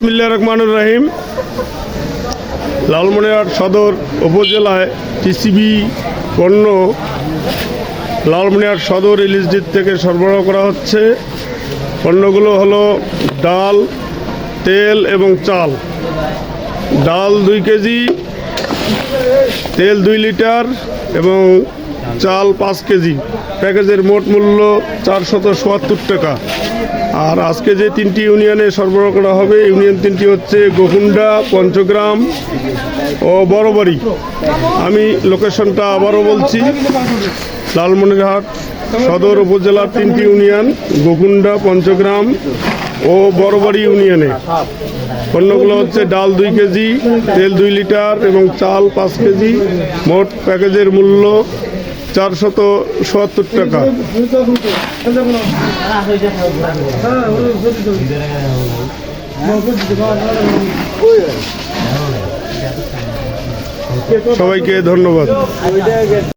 বিসমিল্লাহ রহমানুর রাহিম। লালমনিরহাট সদর উপজেলায় টিসিবি পণ্য লালমনিরহাট সদর এলএসডি থেকে সরবরাহ করা হচ্ছে। পণ্যগুলো হলো ডাল, তেল এবং চাল। ডাল দুই কেজি, তেল দুই লিটার এবং চাল পাঁচ কেজি। প্যাকেজের মোট মূল্য চারশত চুয়াত্তর টাকা। আর আজকে যে তিনটি ইউনিয়নে সরবরাহ করা হবে, ইউনিয়ন তিনটি হচ্ছে গোকুন্ডা, পঞ্চগ্রাম ও বড়বাড়ি। আমি লোকেশনটা আবারও বলছি। লালমনিরহাট সদর উপজেলার তিনটি ইউনিয়ন, গোকুন্ডা, পঞ্চগ্রাম ও বড়বাড়ি ইউনিয়নে। পণ্যগুলো হচ্ছে ডাল দুই কেজি, তেল দুই লিটার এবং চাল পাঁচ কেজি। মোট প্যাকেজের মূল্য চারশত সত্তর টাকা। সবাইকে ধন্যবাদ।